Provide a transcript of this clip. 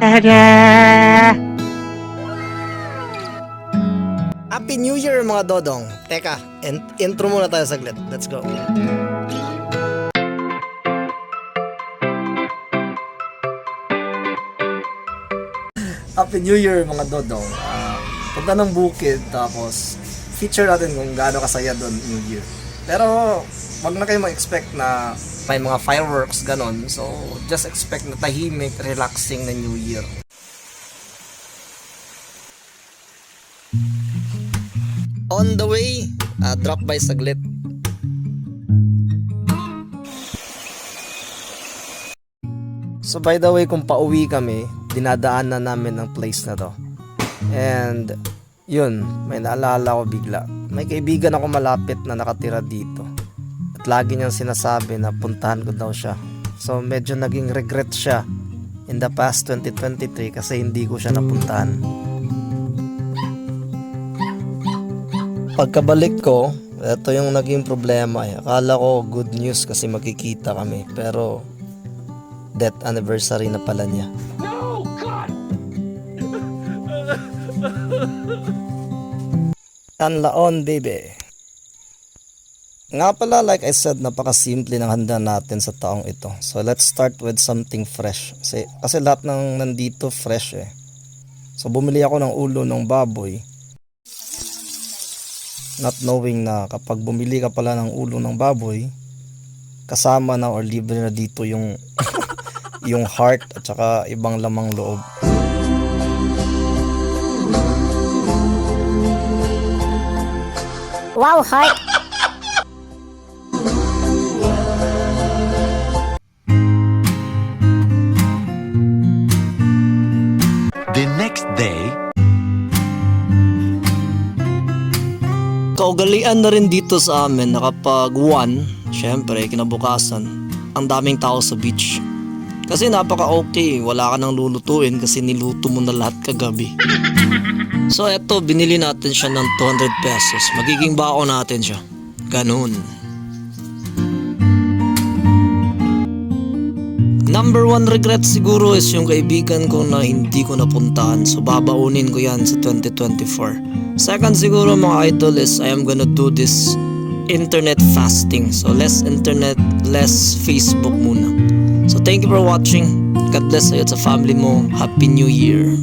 Ta-da! Happy New Year mga dodong. Teka, in- intro muna tayo saglit. Let's go. Happy New Year mga dodong. Ah, punta ng bukid tapos feature natin kung gaano kasaya doon New Year. Pero wag na kayo mag-expect na may mga fireworks ganon. So just expect na tahimik, relaxing na New Year. On the way, ah, drop by saglit. So by the way, kung pauwi kami, dinadaan na namin ang place na to. And yun, may naalala ko bigla. May kaibigan ako malapit na nakatira dito. At lagi niyang sinasabi na puntahan ko daw siya. So medyo naging regret siya in the past 2023 kasi hindi ko siya napuntahan. Pagkabalik ko, ito yung naging problema. Eh. Akala ko good news kasi makikita kami. Pero death anniversary na pala niya. Tanlaon, baby. Nga pala, like I said, napakasimple ng handa natin sa taong ito. So, let's start with something fresh. Kasi, kasi lahat ng nandito fresh eh. So, bumili ako ng ulo ng baboy. Not knowing na kapag bumili ka pala ng ulo ng baboy, kasama na or libre na dito yung yung heart at saka ibang lamang loob. Wow, heart. Kaugalian na rin dito sa amin na kapag one, syempre kinabukasan, ang daming tao sa beach. Kasi napaka okay, wala ka nang lulutuin kasi niluto mo na lahat kagabi. So eto, binili natin siya ng 200 pesos. Magiging bako natin siya. Ganun. Number one regret siguro is yung kaibigan ko na hindi ko napuntahan. So babaunin ko yan sa 2024. Second siguro mga idol is I am gonna do this internet fasting. So less internet, less Facebook muna. So thank you for watching. God bless sa'yo at sa family mo. Happy New Year.